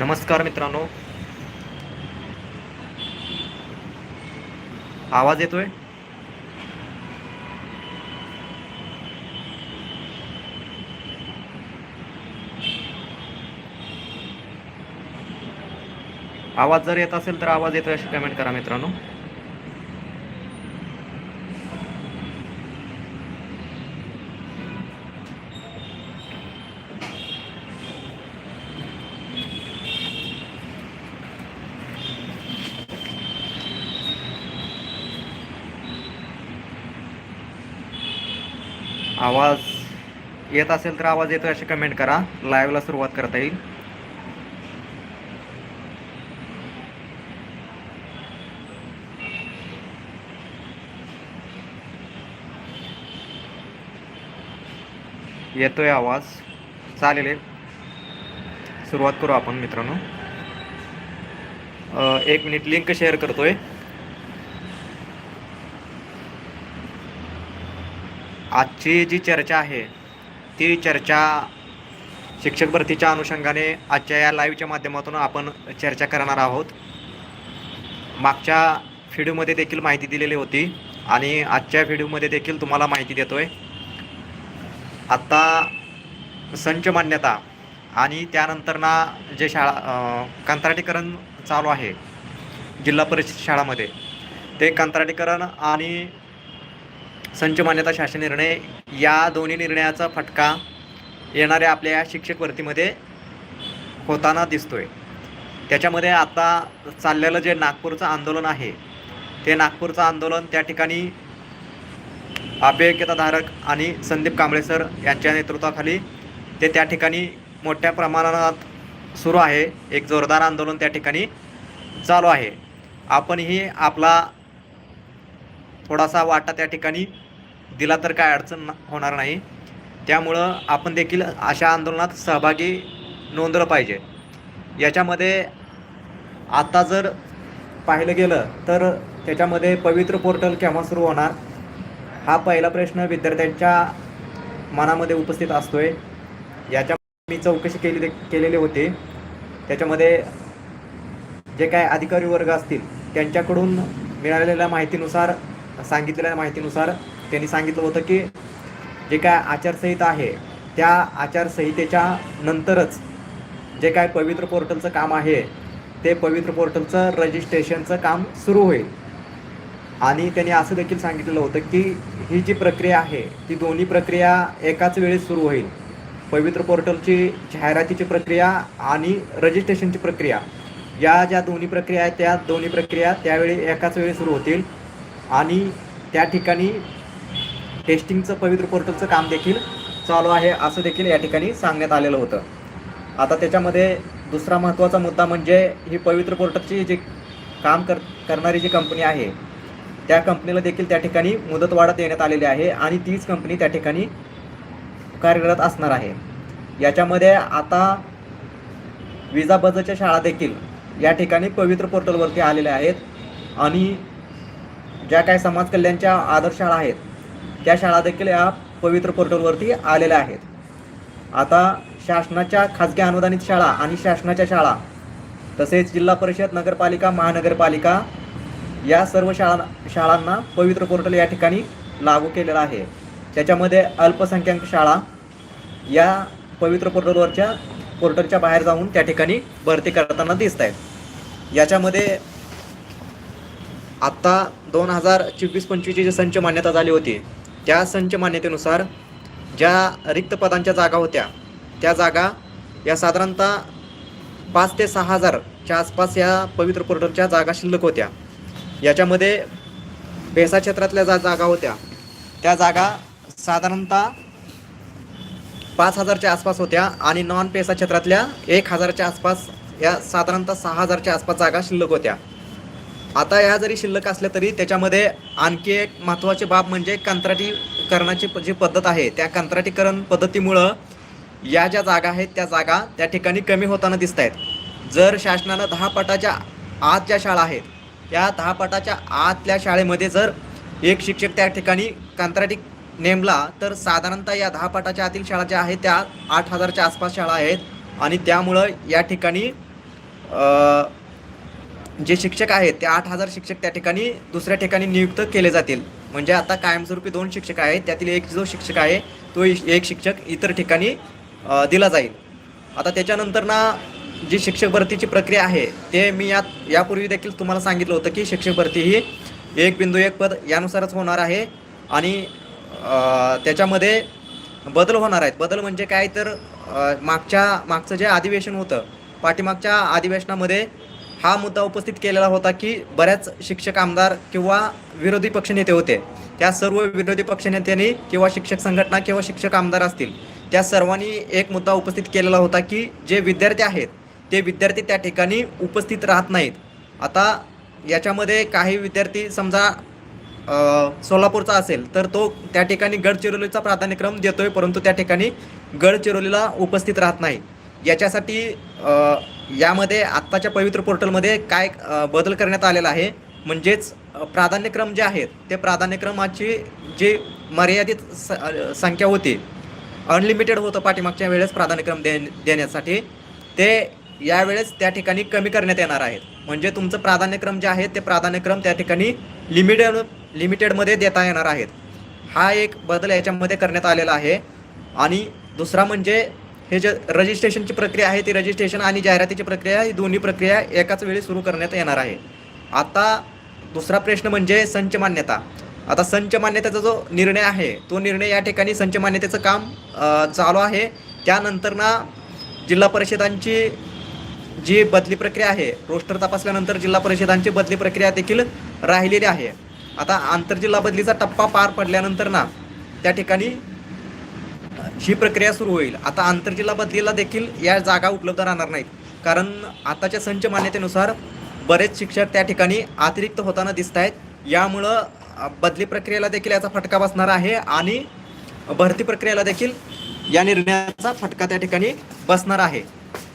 नमस्कार मित्रांनो. आवाज येतोय? आवाज जर येत असेल तर आवाज येतोय अशी कमेंट करा मित्रांनो. आवाज येत असेल तर आवाज येतो अशी कमेंट करा. लाईव्हला सुरुवात करता येईल. येतोय आवाज. चालेल सुरुवात करू आपण मित्रांनो. एक मिनिट लिंक शेअर करतोय. आजची जी चर्चा आहे ती चर्चा शिक्षक भरतीच्या अनुषंगाने आजच्या या लाईव्हच्या माध्यमातून आपण चर्चा करणार आहोत. मागच्या व्हिडिओमध्ये देखील माहिती दिलेली होती आणि आजच्या व्हिडिओमध्ये देखील तुम्हाला माहिती देतोय. आत्ता संच मान्यता आणि त्यानंतर ना जे शाळा कंत्राटीकरण चालू आहे जिल्हा परिषद शाळामध्ये ते कंत्राटीकरण आणि संच मान्यता शासन निर्णय या दोन्ही निर्णयाचा फटका येणाऱ्या आपल्या या शिक्षक भरतीमध्ये होताना दिसतोय. त्याच्यामध्ये आता चाललेलं जे नागपूरचं आंदोलन आहे ते नागपूरचं आंदोलन त्या ठिकाणी अभियोग्यताधारक आणि संदीप कांबळे सर यांच्या नेतृत्वाखाली ते त्या ठिकाणी मोठ्या प्रमाणात सुरू आहे. एक जोरदार आंदोलन त्या ठिकाणी चालू आहे. आपणही आपला थोडासा वाटा त्या ठिकाणी दिला तर काय अडचण होणार नाही. त्यामुळं आपण देखील अशा आंदोलनात सहभागी नोंदलं पाहिजे. याच्यामध्ये आता जर पाहिलं गेलं तर त्याच्यामध्ये पवित्र पोर्टल केव्हा सुरू होणार? हा पहिला प्रश्न विद्यार्थ्यांच्या मनामध्ये उपस्थित असतोय. याच्या मी चौकशी केली केलेली होती. त्याच्यामध्ये जे काय अधिकारी वर्ग असतील त्यांच्याकडून मिळालेल्या माहितीनुसार सांगितलेल्या माहितीनुसार त्यांनी सांगितलं होतं की जे काय आचारसंहिता आहे त्या आचारसंहितेच्या नंतरच जे काय पवित्र पोर्टलचं काम आहे ते पवित्र पोर्टलचं रजिस्ट्रेशनचं काम सुरू होईल. आणि त्यांनी असं देखील सांगितलेलं होतं की ही जी प्रक्रिया आहे ती दोन्ही प्रक्रिया एकाच वेळी सुरू होईल. पवित्र पोर्टलची जाहिरातीची प्रक्रिया आणि रजिस्ट्रेशनची प्रक्रिया. या ज्या दोन्ही प्रक्रिया आहेत त्या दोन्ही प्रक्रिया त्यावेळी एकाच वेळी सुरू होतील. आणि त्या ठिकाणी टेस्टिंगचं पवित्र पोर्टलचं काम देखील चालू आहे असं देखील या ठिकाणी सांगण्यात आलेलं होतं. आता त्याच्यामध्ये दुसरा महत्त्वाचा मुद्दा म्हणजे ही पवित्र पोर्टलची जी काम कर करणारी जी कंपनी आहे त्या कंपनीला देखील त्या ठिकाणी मुदतवाढ देण्यात आलेली आहे आणि तीच कंपनी त्या ठिकाणी कार्यरत असणार आहे. याच्यामध्ये आता विजा बजच्या शाळा देखील या ठिकाणी पवित्र पोर्टलवरती आलेल्या आहेत आणि ज्या काही समाज कल्याणच्या आदर्श शाळा आहेत त्या शाळा देखील या पवित्र पोर्टलवरती आलेल्या आहेत. आता शासनाच्या खाजगी अनुदानित शाळा आणि शासनाच्या शाळा तसेच जिल्हा परिषद नगरपालिका महानगरपालिका या सर्व शाळा शाळांना पवित्र पोर्टल या ठिकाणी लागू केलेला आहे. त्याच्यामध्ये अल्पसंख्याक शाळा या पवित्र पोर्टलवरच्या पोर्टलच्या बाहेर जाऊन त्या ठिकाणी भरती करताना दिसत आहेत याच्यामध्ये आत्ता दोन हजार चोवीस पंचवीसची जी संच मान्यता झाली होती त्या संच मान्यतेनुसार ज्या रिक्त पदांच्या जागा होत्या त्या जागा या साधारणतः पाच ते सहा हजारच्या आसपास या पवित्र पोर्टलच्या जागा शिल्लक होत्या. याच्यामध्ये पेसा क्षेत्रातल्या जा जागा होत्या त्या जागा साधारणतः पाच हजारच्या आसपास होत्या आणि नॉन पेसा क्षेत्रातल्या एक हजारच्या आसपास या साधारणतः सहा हजारच्या आसपास जागा शिल्लक होत्या. आता या जरी शिल्लक असल्या तरी त्याच्यामध्ये आणखी एक महत्त्वाची बाब म्हणजे कंत्राटीकरणाची जी पद्धत आहे त्या कंत्राटीकरण पद्धतीमुळं या ज्या जागा आहेत त्या जागा त्या ठिकाणी कमी होताना दिसत आहेत जर शासनानं दहा पटाच्या आत ज्या शाळा आहेत त्या दहा पटाच्या आतल्या शाळेमध्ये जर एक शिक्षक त्या ठिकाणी कंत्राटी नेमला तर साधारणतः या दहा पटाच्या आतील शाळा ज्या आहेत त्या आठ हजारच्या आसपास शाळा आहेत आणि त्यामुळं या ठिकाणी जे शिक्षक आहेत ते आठ हजार शिक्षक त्या ठिकाणी दुसऱ्या ठिकाणी नियुक्त केले जातील. म्हणजे आता कायमस्वरूपी दोन शिक्षक आहेत त्यातील एक जो शिक्षक आहे तो एक शिक्षक इतर ठिकाणी दिला जाईल. आता त्याच्यानंतर ना जी शिक्षक भरतीची प्रक्रिया आहे ते मी यात यापूर्वी देखील तुम्हाला सांगितलं होतं की शिक्षक भरती ही एक बिंदू एक पद यानुसारच होणार आहे आणि त्याच्यामध्ये बदल होणार आहेत. बदल म्हणजे काय तर मागच्या मागचं जे अधिवेशन होतं पाठीमागच्या अधिवेशनामध्ये हा मुद्दा उपस्थित केलेला होता की बऱ्याच शिक्षक आमदार किंवा विरोधी पक्षनेते होते. त्या सर्व विरोधी पक्षनेत्यांनी किंवा शिक्षक संघटना किंवा शिक्षक आमदार असतील त्या सर्वांनी एक मुद्दा उपस्थित केलेला होता की जे विद्यार्थी आहेत ते विद्यार्थी त्या ठिकाणी उपस्थित राहत नाहीत. आता याच्यामध्ये काही विद्यार्थी समजा सोलापूरचा असेल तर तो त्या ठिकाणी गडचिरोलीचा प्राधान्यक्रम देतोय परंतु त्या ठिकाणी गडचिरोलीला उपस्थित राहत नाही. याच्यासाठी यामध्ये आत्ताच्या पवित्र पोर्टलमध्ये काय बदल करण्यात आलेला आहे? म्हणजेच प्राधान्यक्रम जे आहेत ते प्राधान्यक्रमाची जी मर्यादित स संख्या होती अनलिमिटेड होतं पाठीमागच्या वेळेस प्राधान्यक्रम दे देण्यासाठी ते यावेळेस त्या ठिकाणी कमी करण्यात येणार आहेत. म्हणजे तुमचं प्राधान्यक्रम जे आहे ते प्राधान्यक्रम त्या ठिकाणी लिमिटेड लिमिटेडमध्ये देता येणार आहेत. हा एक बदल याच्यामध्ये करण्यात आलेला आहे. आणि दुसरा म्हणजे हे जे रजिस्ट्रेशनची प्रक्रिया आहे ती रजिस्ट्रेशन आणि जाहिरातीची प्रक्रिया ही दोन्ही प्रक्रिया एकाच वेळी सुरू करण्यात येणार आहे. आता दुसरा प्रश्न म्हणजे संच मान्यता. आता संच मान्यतेचा जो निर्णय आहे तो निर्णय या ठिकाणी संच मान्यतेचं काम चालू आहे. त्यानंतर ना जिल्हा परिषदांची जी बदली प्रक्रिया आहे रोस्टर तपासल्यानंतर जिल्हा परिषदांची बदली प्रक्रिया देखील राहिलेली आहे. आता आंतरजिल्हा बदलीचा टप्पा पार पडल्यानंतर ना त्या ठिकाणी ही प्रक्रिया सुरू होईल. आता आंतरजिल्हा बदलीला देखील या जागा उपलब्ध राहणार नाहीत. कारण आताच्या संच मान्यतेनुसार बरेच शिक्षक त्या ठिकाणी अतिरिक्त होताना दिसत आहेत यामुळं बदली प्रक्रियेला देखील याचा फटका बसणार आहे आणि भरती प्रक्रियेला देखील या निर्णयाचा फटका त्या ठिकाणी बसणार आहे.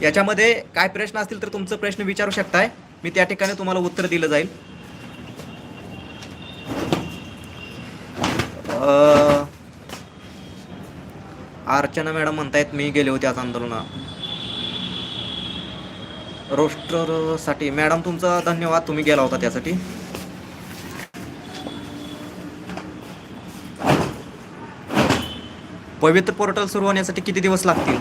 याच्यामध्ये काय प्रश्न असतील तर तुमचं प्रश्न विचारू शकताय. मी त्या ठिकाणी तुम्हाला उत्तर दिलं जाईल. अर्चना मॅडम म्हणतायत मी गेले होते आज आंदोलनात. रोस्टरसाठी. मॅडम तुमचा धन्यवाद. तुम्ही गेला होता त्यासाठी. पवित्र पोर्टल सुरू होण्यासाठी किती दिवस लागतील?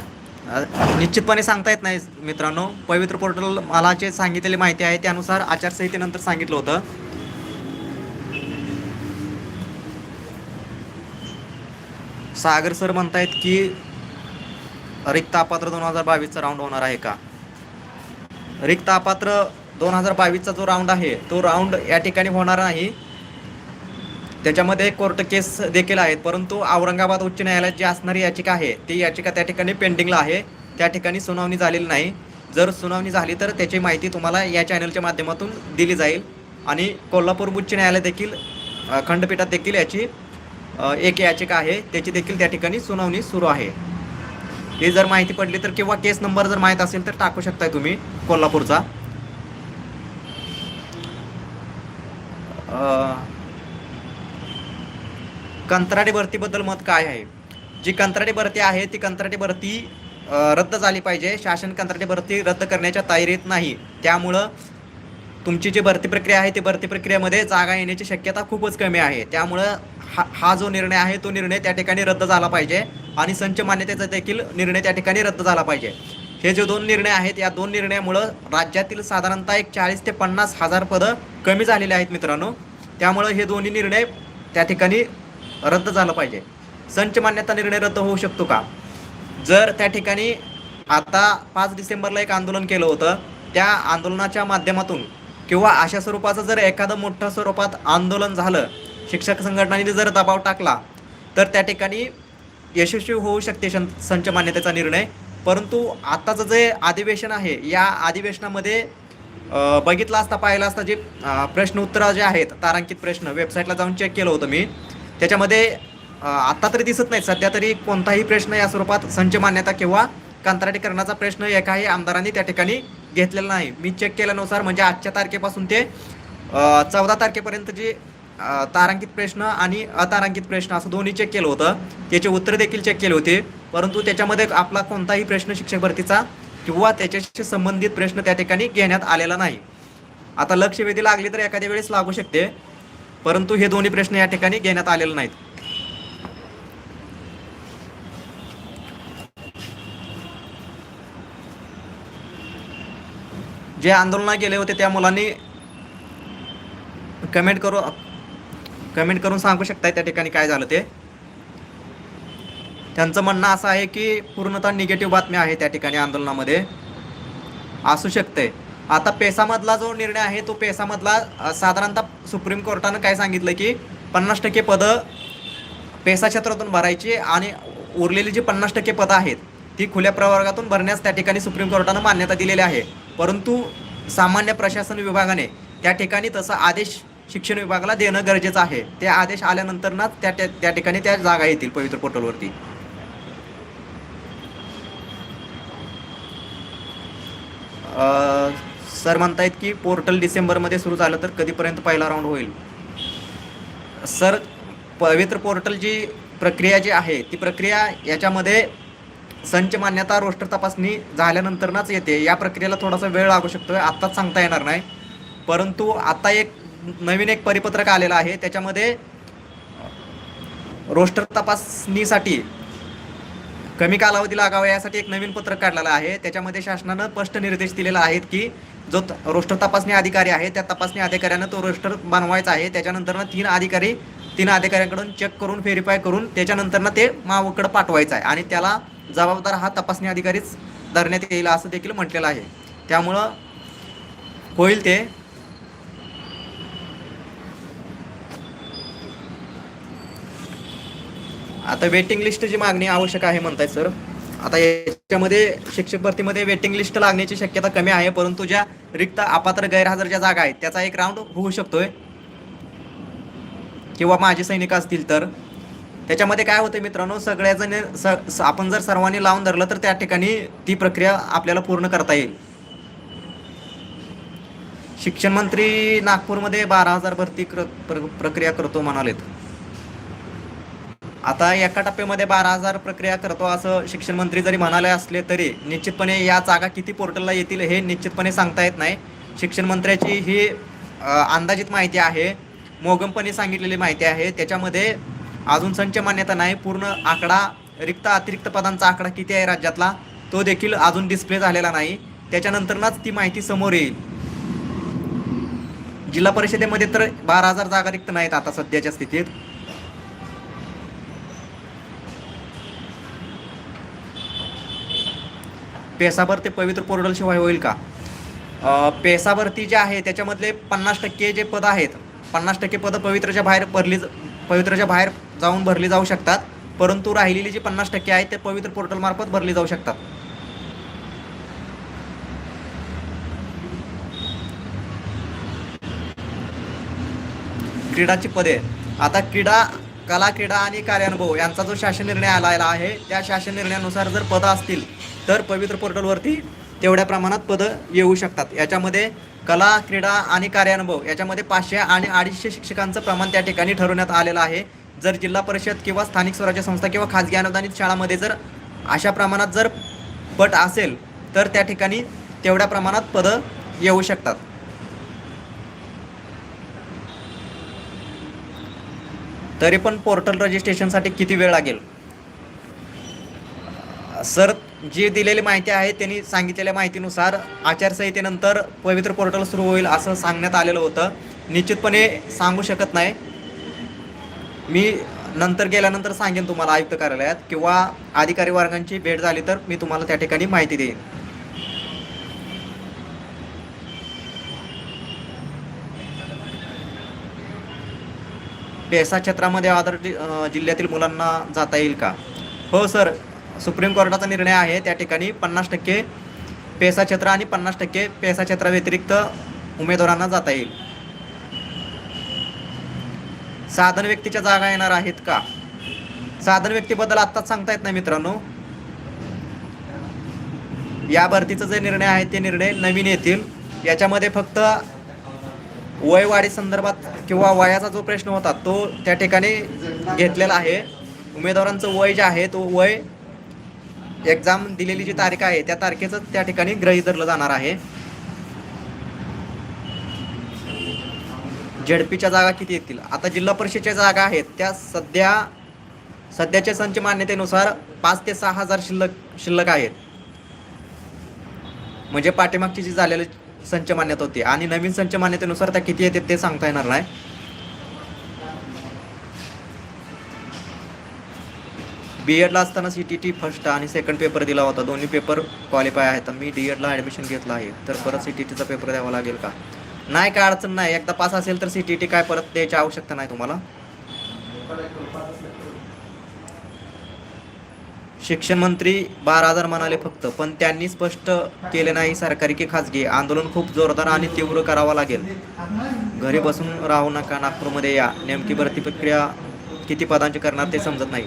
निश्चितपणे सांगता येत नाही मित्रांनो. पवित्र पोर्टल मला जे सांगितलेली माहिती आहे त्यानुसार आचारसंहितेनंतर सांगितलं होतं. सागर सर म्हणतायत की रिक्त अपात्र दोन हजार बावीसचा राऊंड होणार आहे का? रिक्त अपात्र दोन हजार बावीसचा जो राऊंड आहे तो राऊंड या ठिकाणी होणार नाही. त्याच्यामध्ये कोर्ट केस देखील आहेत परंतु औरंगाबाद उच्च न्यायालयात जी असणारी याचिका आहे ती याचिका त्या ठिकाणी पेंडिंगला आहे. त्या ठिकाणी सुनावणी झालेली नाही. जर सुनावणी झाली तर त्याची माहिती तुम्हाला या चॅनलच्या माध्यमातून दिली जाईल. आणि कोल्हापूर उच्च न्यायालय देखील खंडपीठात देखील याची एक याचिका आहे त्याची देखील त्या ठिकाणी सुनावणी सुरू आहे. ही जर माहिती पडली तर किंवा केस नंबर जर माहीत असेल तर टाकू शकताय तुम्ही कोल्हापूरचा. कंत्राटी भरतीबद्दल मत काय आहे? जी कंत्राटी भरती आहे ती कंत्राटी भरती रद्द झाली पाहिजे. शासन कंत्राटी भरती रद्द करण्याच्या तयारीत नाही. त्यामुळं तुमची जी भरती प्रक्रिया आहे ती भरती प्रक्रियेमध्ये जागा येण्याची शक्यता खूपच कमी आहे. त्यामुळं हा हा जो निर्णय आहे तो निर्णय त्या ठिकाणी रद्द झाला पाहिजे. आणि संच मान्यतेचा देखील निर्णय त्या ठिकाणी रद्द झाला पाहिजे. हे जे दोन निर्णय आहेत या दोन निर्णयामुळं राज्यातील साधारणतः एक चाळीस ते पन्नास हजार पदं कमी झालेले आहेत मित्रांनो. त्यामुळं हे दोन्ही निर्णय त्या ठिकाणी रद्द झालं पाहिजे. संच मान्यता निर्णय रद्द होऊ शकतो का? जर त्या ठिकाणी आता पाच डिसेंबरला एक आंदोलन केलं होतं त्या आंदोलनाच्या माध्यमातून किंवा अशा स्वरूपाचं जर एखादं मोठ्या स्वरूपात आंदोलन झालं शिक्षक संघटनांनी जर दबाव टाकला तर त्या ठिकाणी यशस्वी होऊ शकते संच मान्यतेचा निर्णय. परंतु आत्ताचं जे अधिवेशन आहे या अधिवेशनामध्ये बघितलं असता पाहिलं असता जे प्रश्न उत्तरं जे आहेत तारांकित प्रश्न वेबसाईटला जाऊन चेक केलं होतं मी. त्याच्यामध्ये आत्ता तरी दिसत नाही सध्या तरी कोणताही प्रश्न या स्वरूपात संच मान्यता किंवा कंत्राटीकरणाचा प्रश्न एकाही आमदारांनी त्या ठिकाणी घेतलेला नाही. मी चेक केल्यानुसार म्हणजे आजच्या तारखेपासून ते चौदा तारखेपर्यंत जे तारांकित प्रश्न आणि अतारांकित प्रश्न असं दोन्ही चेक केलं होतं. त्याचे उत्तर देखील चेक केले होते. परंतु त्याच्यामध्ये आपला कोणताही प्रश्न शिक्षक भरतीचा किंवा त्याच्याशी संबंधित प्रश्न त्या ठिकाणी घेण्यात आलेला नाही. आता लक्षवेधी लागली तर एखाद्या वेळेस लागू शकते. परंतु हे दोन्ही प्रश्न या ठिकाणी घेण्यात आलेले नाहीत. जे आंदोलन गेले होते त्या मुलांनी कमेंट करू कमेंट करून सांगू शकताय त्या ठिकाणी काय झालं ते. त्यांचं म्हणणं असं आहे की पूर्णतः निगेटिव्ह बातमी आहे त्या ठिकाणी आंदोलनामध्ये. असू शकते आता पेसामधला जो निर्णय आहे तो पेसामधला साधारणतः सुप्रीम कोर्टानं काय सांगितलं की पन्नास टक्के पदं पेसा क्षेत्रातून भरायची आणि उरलेली जी पन्नास टक्के पदं आहेत ती खुल्या प्रवर्गातून भरण्यास त्या ठिकाणी सुप्रीम कोर्टानं मान्यता दिलेली आहे. परंतु सामान्य प्रशासन विभागाने त्या ठिकाणी तसा आदेश शिक्षण विभागाला देणं गरजेचं आहे. ते आदेश आल्यानंतर ना त्या त्या- त्या ठिकाणी त्या जागा येतील पवित्र पोर्टलवरती. सर म्हणतायत की पोर्टल डिसेंबरमध्ये सुरू झालं तर कधीपर्यंत पहिला राऊंड होईल? सर पवित्र पोर्टल जी प्रक्रिया जी आहे ती प्रक्रिया याच्यामध्ये संच मान्यता रोस्टर तपासणी झाल्यानंतरनाच येते. या प्रक्रियेला थोडासा वेळ लागू शकतो आत्ताच सांगता येणार नाही. परंतु आता एक नवीन एक परिपत्रक आलेलं आहे. त्याच्यामध्ये रोस्टर तपासणीसाठी कमी कालावधी लागावा यासाठी एक नवीन पत्रक काढलेलं आहे. त्याच्यामध्ये शासनानं स्पष्ट निर्देश दिलेला आहेत की जो त- रोस्टर तपासणी अधिकारी आहे त्या तपासणी अधिकाऱ्यानं तो रोस्टर बनवायचा आहे. त्याच्यानंतर तीन अधिकारी तीन अधिकाऱ्यांकडून चेक करून व्हेरीफाय करून त्याच्यानंतर ते मावकडं पाठवायचं आहे. आणि त्याला जबाबदार हा तपासणी अधिकारीच धरण्यात येईल असं देखील म्हटलेलं आहे. त्यामुळं होईल ते. आता वेटिंग लिस्टची मागणी आवश्यक आहे म्हणताय सर आता याच्यामध्ये शिक्षक भरतीमध्ये वेटिंग लिस्ट लागण्याची शक्यता कमी आहे परंतु ज्या रिक्त अपात्र गैरहजर ज्या जागा आहेत त्याचा एक राऊंड होऊ शकतोय. किंवा माझे सैनिक असतील तर. त्याच्यामध्ये काय होतं मित्रांनो सगळ्याजण स आपण जर सर्वांनी लावून धरलं तर त्या ठिकाणी ती प्रक्रिया आपल्याला पूर्ण करता येईल. शिक्षण मंत्री नागपूरमध्ये बारा हजार भरती क्र- प्र- प्रक्रिया करतो म्हणालेत. आता एका टप्प्यामध्ये बारा हजार प्रक्रिया करतो असं शिक्षण मंत्री जरी म्हणाले असले तरी निश्चितपणे या जागा किती पोर्टलला येतील हे निश्चितपणे सांगता येत नाही. शिक्षण मंत्र्याची ही अंदाजित माहिती आहे. मोगमपणे सांगितलेली माहिती आहे. त्याच्यामध्ये अजून संच मान्यता नाही. पूर्ण आकडा रिक्त अतिरिक्त पदांचा आकडा किती आहे राज्यातला तो देखील अजून डिस्प्ले झालेला नाही. त्याच्यानंतरच ती माहिती समोर येईल. जिल्हा परिषदेमध्ये तर बारा हजार जागा रिक्त नाहीत आता सध्याच्या स्थितीत. पेसाभर ते पवित्र पोर्टल शिवाय होईल का? पेसाभरती जे आहे त्याच्यामधले पन्नास टक्के जे पद आहेत पन्नास टक्के पदं पवित्रच्या बाहेर भरली पवित्रच्या बाहेर जाऊन भरली जाऊ शकतात परंतु राहिलेली जी पन्नास टक्के आहेत ते पवित्र पोर्टल मार्फत भरली जाऊ शकतात. क्रीडाची पदे. आता क्रीडा कला क्रीडा आणि कार्यानुभव यांचा जो शासन निर्णय आलेला आहे त्या शासन निर्णयानुसार जर पदं असतील तर पवित्र पोर्टलवरती तेवढ्या प्रमाणात पदं येऊ शकतात. याच्यामध्ये कला क्रीडा आणि कार्यानुभव याच्यामध्ये पाचशे आणि अडीचशे शिक्षकांचं प्रमाण त्या ठिकाणी ठरवण्यात आलेलं आहे. जर जिल्हा परिषद किंवा स्थानिक स्वराज्य संस्था किंवा खाजगी अनुदानित शाळामध्ये जर अशा प्रमाणात जर पट असेल तर त्या ठिकाणी तेवढ्या प्रमाणात पदं येऊ शकतात. तरी पण पोर्टल रजिस्ट्रेशनसाठी किती वेळ लागेल? सर जी दिलेली माहिती आहे त्यांनी सांगितलेल्या माहितीनुसार आचारसंहितेनंतर पवित्र पोर्टल सुरू होईल असं सांगण्यात आलेलं होतं. निश्चितपणे सांगू शकत नाही. मी नंतर गेल्यानंतर सांगेन तुम्हाला आयुक्त कार्यालयात किंवा अधिकारी वर्गांची भेट झाली तर मी तुम्हाला त्या ठिकाणी माहिती देईन. पेसा क्षेत्रामध्ये आधार जिल्ह्यातील मुलांना जाता येईल का? हो सर. सुप्रीम कोर्टाचा निर्णय आहे. त्या ठिकाणी पन्नास टक्के पेसा क्षेत्र आणि पन्नास टक्के पेसा क्षेत्राव्यतिरिक्त उमेदवारांना जाता येईल. साधन व्यक्तीच्या जागा येणार आहेत का? साधन व्यक्तीबद्दल आत्ताच सांगता येत नाही मित्रांनो. या भरतीचा जे निर्णय आहे ते निर्णय नवीन येतील. याच्यामध्ये फक्त वयवाढी संदर्भात किंवा वयाचा जो प्रश्न होता तो त्या ठिकाणी घेतलेला आहे. उमेदवारांचं वय जे आहे तो वय एक्झाम दिलेली जी तारीख आहे त्या तारखेचं त्या ठिकाणी ग्रही धरलं जाणार आहे. झेडपीच्या जागा किती येतील? आता जिल्हा परिषदेच्या जागा आहेत त्या सध्या सध्याच्या संच मान्यतेनुसार पाच ते सहा हजार शिल्लक शिल्लक आहेत. म्हणजे पाठीमागची जी झालेली संच मान्यता होती. आणि नवीन संच मान्यतेनुसार त्या किती येतात ते सांगता येणार नाही. बी एडला असताना सी टी टी फर्स्ट आणि सेकंड पेपर दिला होता. दोन्ही पेपर क्वालिफाय आहेत. मी डी एडला ॲडमिशन घेतलं आहे. तर परत सी टी टीचा पेपर द्यावा लागेल का? नाही काय अडचण नाही. एकदा पास असेल तर सी टी टी काय परत द्यायची आवश्यकता नाही तुम्हाला? शिक्षण मंत्री बारा हजार म्हणाले फक्त पण त्यांनी स्पष्ट केले नाही सरकारी की खाजगी. आंदोलन खूप जोरदार आणि तीव्र करावं लागेल. घरी बसून राहू नका नागपूरमध्ये या. नेमकी भरती प्रक्रिया किती पदांची करणार ते समजत नाही.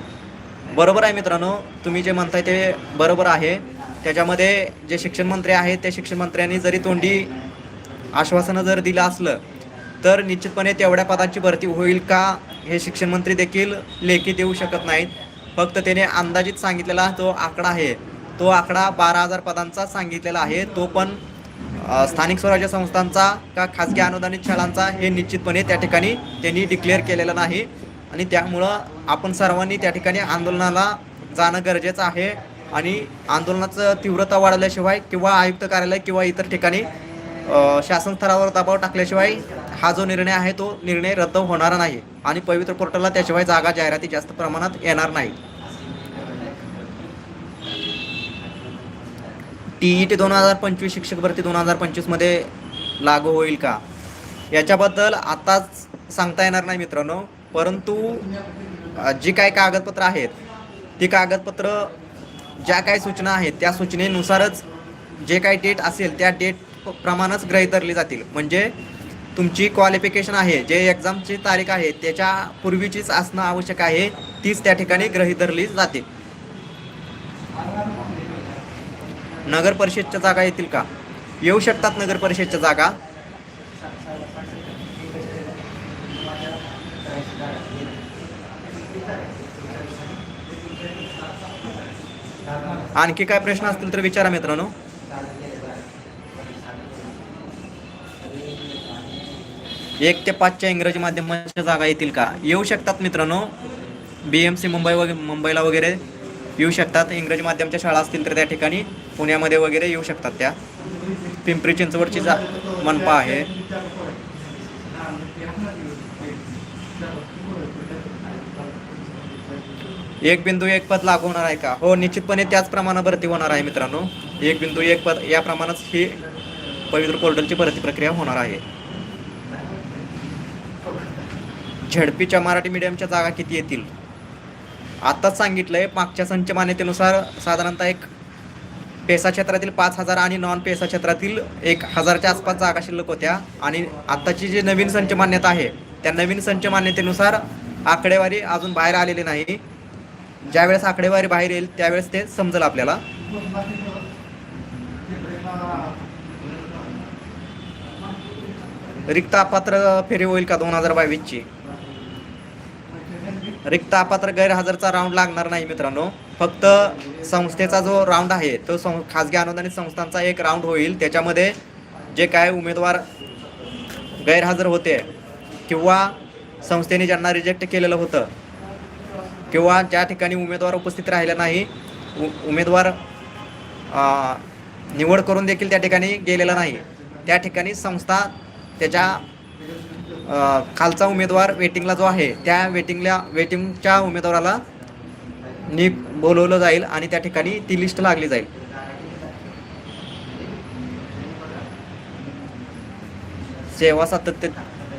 बरोबर आहे मित्रांनो तुम्ही जे म्हणताय ते बरोबर आहे. त्याच्यामध्ये जे शिक्षण मंत्री आहेत त्या शिक्षण मंत्र्यांनी जरी तोंडी आश्वासनं जर दिलं असलं तर निश्चितपणे तेवढ्या पदांची भरती होईल का हे शिक्षण मंत्री देखील लेखी देऊ शकत नाहीत. फक्त त्याने अंदाजित सांगितलेला जो आकडा आहे. तो आकडा बारा हजार पदांचा सांगितलेला आहे. तो पण स्थानिक स्वराज्य संस्थांचा का खाजगी अनुदानित शाळांचा हे निश्चितपणे त्या ठिकाणी त्यांनी डिक्लेअर केलेलं नाही. आणि त्यामुळं आपण सर्वांनी त्या ठिकाणी आंदोलनाला जाणं गरजेचं आहे. आणि आंदोलनाचं तीव्रता वाढवल्याशिवाय किंवा आयुक्त कार्यालय किंवा इतर ठिकाणी शासन स्तरावर दबाव टाकल्याशिवाय हा जो निर्णय आहे तो निर्णय रद्द होणार नाही. आणि पवित्र पोर्टलला त्याशिवाय जागा जाहिराती जास्त प्रमाणात येणार नाही. टी टी दोन हजार पंचवीस शिक्षक भरती दोन हजार पंचवीसमध्ये लागू होईल का? याच्याबद्दल आताच सांगता येणार नाही मित्रांनो परंतु जी काही कागदपत्र आहेत ती कागदपत्र ज्या काही सूचना आहेत त्या सूचनेनुसारच जे काही डेट असेल त्या डेट प्रमाणच गृहीत धरली जातील. म्हणजे तुमची क्वालिफिकेशन आहे जे एक्झामची तारीख आहे त्याच्या पूर्वीचीच असणं आवश्यक आहे तीच त्या ठिकाणी गृहीत धरली जाते नगर परिषदच्या जागा येतील का? येऊ शकतात नगर परिषदच्या जागा. आणखी काय प्रश्न असतील तर विचारा मित्रांनो. एक ते पाचच्या इंग्रजी माध्यमाच्या जागा येतील का? येऊ शकतात मित्रांनो. बी एम सी मुंबई वगैरे मुंबईला वगैरे. येऊ शकतात. इंग्रजी माध्यमच्या शाळा असतील तर त्या ठिकाणी पुण्यामध्ये वगैरे येऊ शकतात त्या. पिंपरी चिंचवडची जा मनपा आहे. एक बिंदू एक पद लागू होणार आहे का? हो निश्चितपणे त्याच प्रमाणात भरती होणार आहे मित्रांनो. एक बिंदू एक पद या प्रमाणात ही पवित्र पोर्टलची भरती प्रक्रिया होणार आहे. झडपीच्या मराठी मीडियमच्या जागा किती येतील? आत्ताच सांगितलंय मागच्या संच मान्यतेनुसार साधारणतः एक पेसा क्षेत्रातील पाच हजार आणि नॉन पेसा क्षेत्रातील एक हजारच्या आसपास जागा शिल्लक होत्या. आणि आत्ताची जी नवीन संच मान्यता आहे त्या नवीन संच मान्यतेनुसार आकडेवारी अजून बाहेर आलेली नाही. ज्यावेळेस आकडेवारी बाहेर येईल त्यावेळेस ते समजेल आपल्याला. रिक्त अपात्र फेरी होईल का दोन हजार बावीसची? रिक्त अपात्र गैरहजरचा राऊंड लागणार नाही मित्रांनो. फक्त संस्थेचा जो राऊंड आहे तो सं खाजगी अनुदानित संस्थांचा एक राऊंड होईल. त्याच्यामध्ये जे काय उमेदवार गैरहजर होते किंवा संस्थेने ज्यांना रिजेक्ट केलेलं होतं किंवा ज्या ठिकाणी उमेदवार उपस्थित राहिला नाही उ उमेदवार निवड करून देखील त्या ठिकाणी गेलेला नाही. त्या ठिकाणी संस्था त्याच्या खालचा उमेदवार वेटिंगला जो आहे त्या वेटिंगला वेटिंगच्या उमेदवाराला नि बोलवलं जाईल आणि त्या ठिकाणी ती लिस्ट लागली जाईल. सेवा सातत्य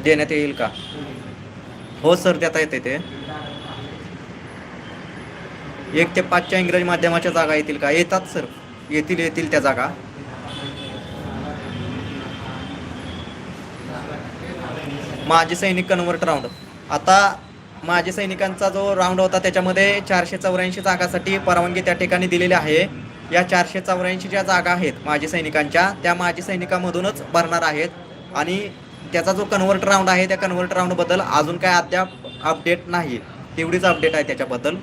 देण्यात येईल का? हो सर देता येते ते. एक ते पाचच्या इंग्रजी माध्यमाच्या जागा येतील का? येतात सर. येतील येतील त्या जागा. माजी सैनिक कन्वर्ट राऊंड आता माजी सैनिकांचा जो राऊंड होता त्याच्यामध्ये चारशे चौऱ्याऐंशी जागासाठी परवानगी त्या ठिकाणी दिलेली आहे. या चारशे चौऱ्याऐंशी ज्या जागा आहेत माजी सैनिकांच्या त्या माजी सैनिकामधूनच भरणार आहेत. आणि त्याचा जो कन्वर्ट राऊंड आहे त्या कन्वर्ट राऊंडबद्दल अजून काय अद्याप अपडेट नाही. तेवढीच अपडेट आहे त्याच्याबद्दल.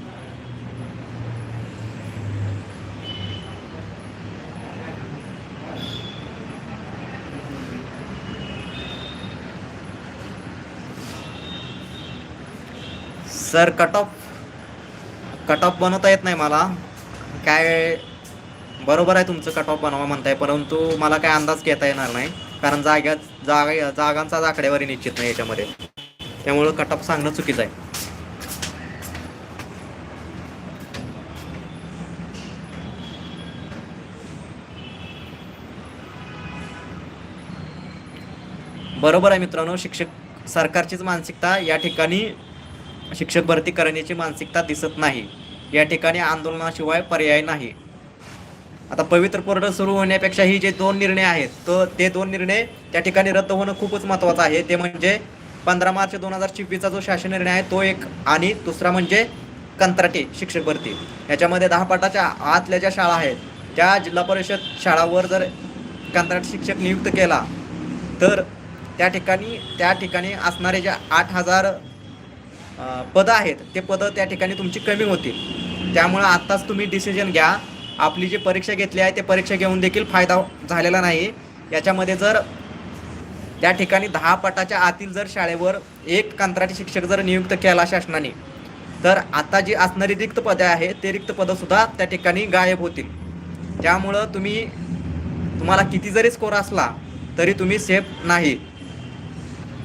Sir cut off cut off बनवता येत नाही मला. काय बरोबर आहे तुमचं कट ऑफ बनवा म्हणताय परंतु मला काय अंदाज घेता येणार नाही. कारण जाग्यात जागा जागांचा आकडेवारी निश्चित नाही याच्यामध्ये. त्यामुळं कट ऑफ सांगणं चुकीचं आहे. बरोबर आहे मित्रांनो शिक्षक सरकारचीच मानसिकता या ठिकाणी शिक्षक भरती करण्याची मानसिकता दिसत नाही. या ठिकाणी आंदोलनाशिवाय पर्याय नाही. आता पवित्र पोर्टल सुरू होण्यापेक्षा ही जे दोन निर्णय आहेत तो ते दोन निर्णय त्या ठिकाणी रद्द होणं खूपच महत्त्वाचं आहे. ते म्हणजे पंधरा मार्च दोन हजार चोवीसचा जो शासन निर्णय आहे तो एक आणि दुसरा म्हणजे कंत्राटी शिक्षक भरती. याच्यामध्ये दहा पाटाच्या आतल्या ज्या शाळा आहेत त्या जिल्हा परिषद शाळावर जर कंत्राटी शिक्षक नियुक्त केला तर त्या ठिकाणी त्या ठिकाणी असणारे ज्या आठ हजार पदं आहेत. ते पदं त्या ठिकाणी तुमची कमी होतील. त्यामुळं आत्ताच तुम्ही डिसिजन घ्या. आपली जी परीक्षा घेतली आहे ते परीक्षा घेऊन देखील फायदा झालेला नाही. याच्यामध्ये जर त्या ठिकाणी दहा पटाच्या आतील जर शाळेवर एक कंत्राटी शिक्षक जर नियुक्त केला शासनाने तर आता जी असणारी रिक्त पदे आहेत ते रिक्त पदंसुद्धा त्या ठिकाणी गायब होतील. त्यामुळं तुम्ही तुम्हाला किती जरी स्कोर असला तरी तुम्ही सेफ नाही.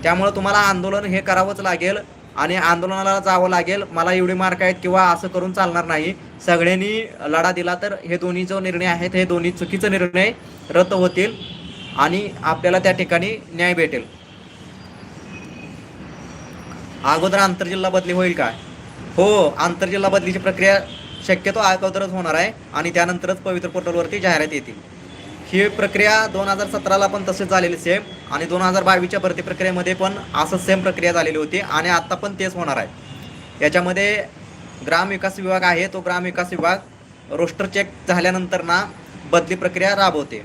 त्यामुळं तुम्हाला आंदोलन हे करावंच लागेल. आणि आंदोलनाला जावं लागेल. मला एवढे मार्क आहेत किंवा असं करून चालणार नाही. सगळ्यांनी लढा दिला तर हे दोन्ही जो निर्णय आहेत हे दोन्ही चुकीचे निर्णय रद्द होतील आणि आपल्याला त्या ठिकाणी न्याय भेटेल. अगोदर आंतरजिल्हा बदली होईल काय हो आंतरजिल्हा बदलीची प्रक्रिया शक्यतो अगोदरच होणार आहे आणि त्यानंतरच पवित्र पोर्टलवरती जाहिरात येतील. ही प्रक्रिया दोन हजार सतराला पण तसेच झालेली सेम आणि दोन हजार बावीसच्या भरती प्रक्रियेमध्ये पण असंच सेम प्रक्रिया झालेली होती. आणि आत्ता पण तेच होणार आहे. याच्यामध्ये ग्रामविकास विभाग आहे. तो ग्रामविकास विभाग रोस्टर चेक झाल्यानंतर ना बदली प्रक्रिया राबवते.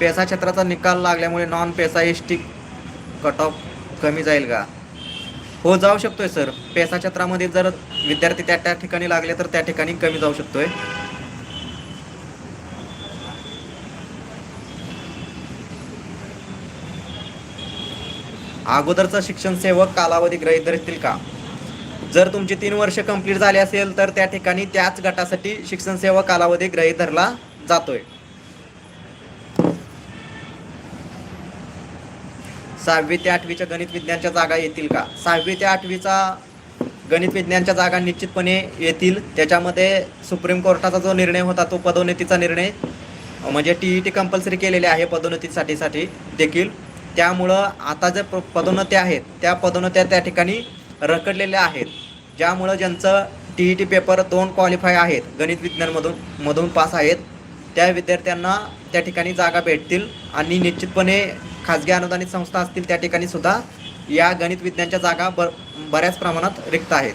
पेसा क्षेत्राचा निकाल लागल्यामुळे non PESA S T cut off कमी जाईल का? हो जाऊ शकतोय सर पेसा क्षेत्रामध्ये जर विद्यार्थी त्या त्या ठिकाणी लागले तर त्या ठिकाणी कमी जाऊ शकतोय. अगोदरचा शिक्षण सेवक कालावधी गृहीत धरतील का? जर तुमची तीन वर्ष कंप्लीट झाली असेल तर त्या ठिकाणी त्याच गटासाठी शिक्षण सेवा कालावधी गृहीत धरला जातोय. सहावी ते आठवीच्या गणित विज्ञानच्या जागा येतील का? सहावी ते आठवीचा गणित विज्ञानच्या जागा निश्चितपणे येतील. त्याच्यामध्ये सुप्रीम कोर्टाचा जो निर्णय होता तो पदोन्नतीचा निर्णय म्हणजे टी ई टी कंपल्सरी केलेले आहे पदोन्नतीसाठीसाठी देखील. त्यामुळं आता जे प- पदोन्नती आहेत त्या पदोन्नत्या त्या ठिकाणी रखडलेल्या आहेत. ज्यामुळं ज्यांचं टी ई टी पेपर दोन क्वालिफाय आहेत गणित विज्ञानमधून मधून पास आहेत त्या विद्यार्थ्यांना त्या ठिकाणी जागा भेटतील. आणि निश्चितपणे खाजगी अनुदानित संस्था असतील त्या ठिकाणी सुद्धा या गणित विज्ञानच्या जागा ब बऱ्याच प्रमाणात रिक्त आहेत.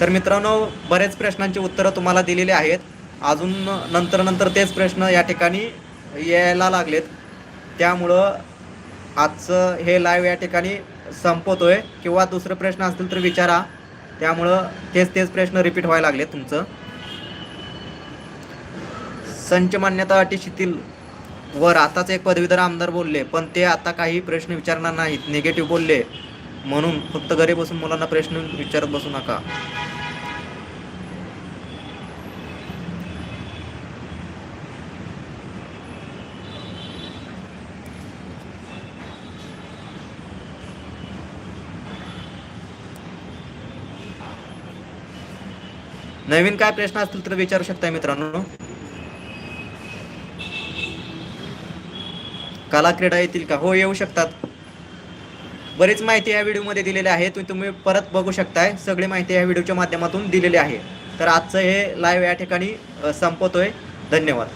तर मित्रांनो बरेच प्रश्नांची उत्तरं तुम्हाला दिलेली आहेत. अजून नंतर नंतर तेच प्रश्न या ठिकाणी यायला लागलेत. त्यामुळं आजचं हे लाईव्ह या ठिकाणी संपवतोय किंवा दुसरे प्रश्न असतील तर विचारा. त्यामुळं तेच तेच प्रश्न रिपीट व्हायला लागले तुमचं. संच मान्यता अटी शिथिल वर आताच एक पदवीधर आमदार बोलले पण ते आता काही प्रश्न विचारणार नाहीत निगेटिव्ह बोलले. म्हणून फक्त घरी बसून मुलांना प्रश्न विचारत बसू नका. नवीन काय प्रश्न असतील तर विचारू शकता मित्रांनो. कला क्रीडा येतील का? हो येऊ शकतात. बरीच माहिती या व्हिडिओमध्ये दिलेली आहे. तुम्ही तुम्ही परत बघू शकताय. सगळी माहिती या व्हिडिओच्या माध्यमातून दिलेली आहे. तर आजचं हे लाईव्ह या ठिकाणी संपवतोय धन्यवाद.